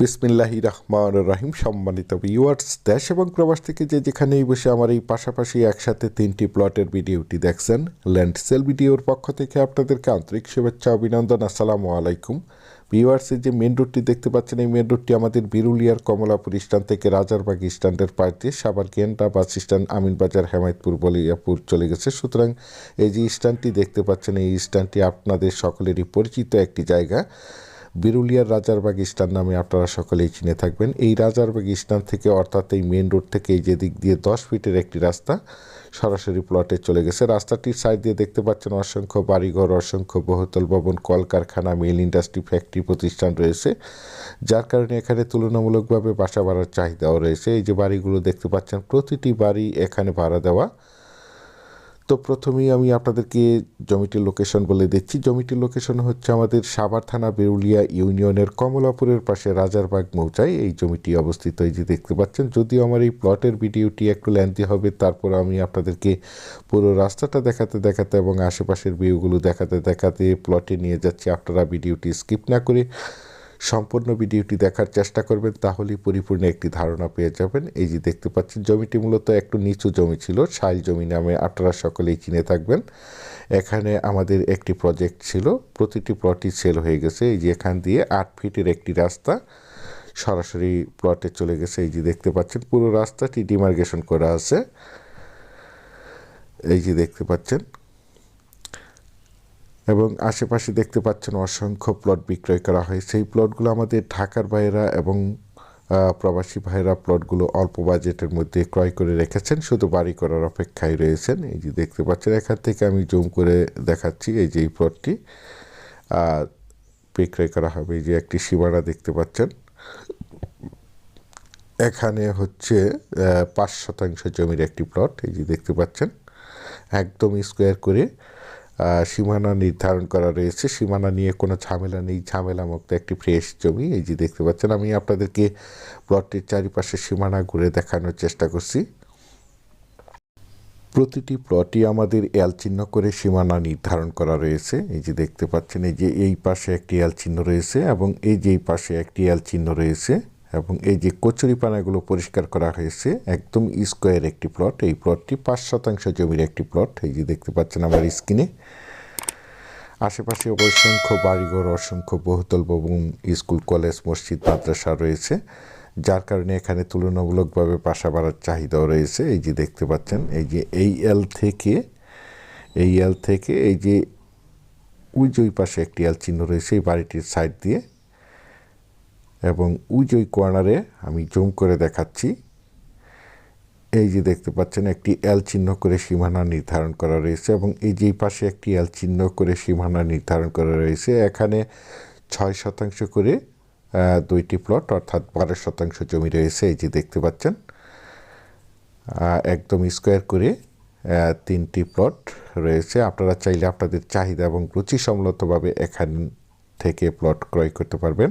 বিসমিল্লাহি রহমান রহিম, সম্মানিত ভিউয়ার্স দেশ এবং প্রবাস থেকে যে যেখানেই বসে আমার এই পাশাপাশি একসাথে তিনটি প্লটের ভিডিওটি দেখছেন ল্যান্ড সেল ভিডিওর পক্ষ থেকে আপনাদেরকে আন্তরিক শুভেচ্ছা, অভিনন্দন, আসসালামু আলাইকুম। ভিউয়ার্সের যে মেন রোডটি দেখতে পাচ্ছেন, এই মেন রোডটি আমাদের বিরুলিয়ার কমলাপুর স্ট্যান্ড থেকে রাজারবাগ স্ট্যান্ডের পাশ দিয়ে সাবার কেন্টা বাস স্ট্যান্ড আমিনবাজার হেমায়তপুর, বলিয়াপুর চলে গেছে। সুতরাং এই যে স্ট্যান্ডটি দেখতে পাচ্ছেন, এই স্ট্যান্ডটি আপনাদের সকলেরই পরিচিত একটি জায়গা। বিরুলিয়ার রাজারবাগ স্ট্যান্ড নামে আপনারা সকলেই চিনে থাকবেন। এই রাজারবাগ স্ট্যান্ড থেকে অর্থাৎ এই মেন রোড থেকে এই যে দিক দিয়ে দশ ফিটের একটি রাস্তা সরাসরি প্লটে চলে গেছে। রাস্তাটির সাইড দিয়ে দেখতে পাচ্ছেন অসংখ্য বাড়িঘর, অসংখ্য বহুতল ভবন, কলকারখানা মিল ইন্ডাস্ট্রি ফ্যাক্টরি প্রতিষ্ঠান রয়েছে। যার কারণে এখানে তুলনামূলকভাবে বাসা ভাড়ার চাহিদাও রয়েছে। এই যে বাড়িগুলো দেখতে পাচ্ছেন, প্রতিটি বাড়ি এখানে ভাড়া দেওয়া তো প্রথমেই আমি আপনাদেরকে জমিটির লোকেশন বলে দিচ্ছি। জমিটির লোকেশন হচ্ছে আমাদের সাভার থানা বেরুলিয়া ইউনিয়নের কমলাপুরের পাশে রাজারবাগ মৌচায় এই জমিটি অবস্থিত, এই যে দেখতে পাচ্ছেন। যদিও আমার এই প্লটের ভিডিওটি একটু লেন্থি হবে, তারপর আমি আপনাদেরকে পুরো রাস্তাটা দেখাতে দেখাতে এবং আশেপাশের ভিউগুলো দেখাতে দেখাতে প্লটে নিয়ে যাচ্ছি। আপনারা ভিডিওটি স্কিপ না করে সম্পূর্ণ ভিডিওটি দেখার চেষ্টা করবেন, তাহলেই পরিপূর্ণ একটি ধারণা পেয়ে যাবেন। এই যে দেখতে পাচ্ছেন, জমিটি মূলত একটু নিচু জমি ছিল সাইল জমি নামে আপনারা সকলেই চিনে থাকবেন। এখানে আমাদের একটি প্রজেক্ট ছিল, প্রতিটি প্লটই সেল হয়ে গেছে, এই যে এখান দিয়ে আট ফিটের একটি রাস্তা সরাসরি প্লটে চলে গেছে, এই যে দেখতে পাচ্ছেন, পুরো রাস্তাটি ডিমার্গেশন করা আছে। এই যে দেখতে পাচ্ছেন এবং আশেপাশে দেখতে পাচ্ছেন অসংখ্য প্লট বিক্রয় করা হয়। সেই প্লটগুলো আমাদের ঢাকার বাইরা এবং প্রবাসী ভাইরা প্লটগুলো অল্প বাজেটের মধ্যে ক্রয় করে রেখেছেন। শুধু বাড়ি করার অপেক্ষায় রয়েছেন। এই যে দেখতে পাচ্ছেন, এখান থেকে আমি জুম করে দেখাচ্ছি এই যে এই প্লটটি। বিক্রয় করা হবে এই যে একটি সীমানা দেখতে পাচ্ছেন। এখানে হচ্ছে পাঁচ শতাংশ জমির একটি প্লট এই যে দেখতে পাচ্ছেন। একদম স্কোয়ার করে সীমানা নির্ধারণ করা রয়েছে। সীমানা নিয়ে কোনো ঝামেলা নেই। ঝামেলা মুক্ত একটি ফ্রেশ জমি। এই যে দেখতে পাচ্ছেন, আমি আপনাদেরকে প্লটটির চারিপাশে সীমানা ঘুরে দেখানোর চেষ্টা করছি। প্রতিটি প্লটই আমাদের এল চিহ্ন করে সীমানা নির্ধারণ করা রয়েছে। এই যে দেখতে পাচ্ছেন, এই যে এই পাশে একটি এল চিহ্ন রয়েছে এবং এই যে এই পাশে একটি এল চিহ্ন রয়েছে। এবং এই যে কচুরিপানাগুলো পরিষ্কার করা হয়েছে, একদম স্কোয়ার একটি প্লট এই প্লটটি পাঁচ শতাংশ জমির একটি প্লট এই যে দেখতে পাচ্ছেন আমার স্ক্রিনে আশেপাশে অসংখ্য বাড়িঘর, অসংখ্য বহুতল ভবন, স্কুল, কলেজ, মসজিদ, মাদ্রাসা রয়েছে। যার কারণে এখানে তুলনামূলকভাবে বাসা বাড়ার চাহিদাও রয়েছে। এই যে দেখতে পাচ্ছেন, এই যে এই এল থেকে, এই এল থেকে এই যে ওই যে ওই পাশে একটি এল চিহ্ন রয়েছে, এই বাড়িটির সাইড দিয়ে। এবং যে কর্নারে আমি জুম করে দেখাচ্ছি। এই যে দেখতে পাচ্ছেন, একটি এল চিহ্ন করে সীমানা নির্ধারণ করা রয়েছে এবং এই যে পাশে একটি এল চিহ্ন করে সীমানা নির্ধারণ করা রয়েছে, এখানে ছয় শতাংশ করে দুইটি প্লট অর্থাৎ বারো শতাংশ জমি রয়েছে, এই যে দেখতে পাচ্ছেন। একদম স্কোয়ার করে তিনটি প্লট রয়েছে। আপনারা চাইলে আপনাদের চাহিদা এবং রুচি রুচিসম্মতভাবে এখান থেকে প্লট ক্রয় করতে পারবেন।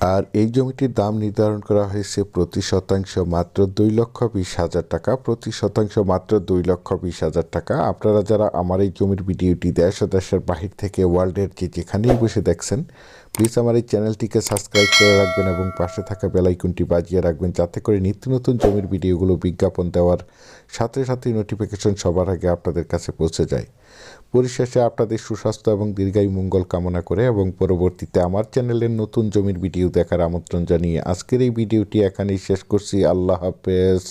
আর এই জমিটির দাম নির্ধারণ করা হয়েছে প্রতি শতাংশ মাত্র দুই লক্ষ বিশ হাজার টাকা। প্রতি শতাংশ মাত্র দুই লক্ষ বিশ হাজার টাকা। আপনারা যারা আমার এই জমির ভিডিওটি দেশ দেশের বাহির থেকে ওয়ার্ল্ডের যে যেখানেই বসে দেখছেন, প্লিজ আমার এই চ্যানেলটিকে সাবস্ক্রাইব করে রাখবেন এবং পাশে থাকা বেলাইকনটি বাজিয়ে রাখবেন যাতে করে নিত্য নতুন জমির ভিডিওগুলো বিজ্ঞাপন দেওয়ার সাথে সাথে নোটিফিকেশন সবার আগে আপনাদের কাছে পৌঁছে যায়। পরিশেষে আপনাদের সুস্বাস্থ্য এবং দীর্ঘায়ু মঙ্গল কামনা করে এবং পরবর্তীতে আমার চ্যানেলের নতুন জমির ভিডিও দেখার আমন্ত্রণ জানিয়ে আজকের এই ভিডিওটি এখানেই শেষ করছি। আল্লাহ হাফেজ।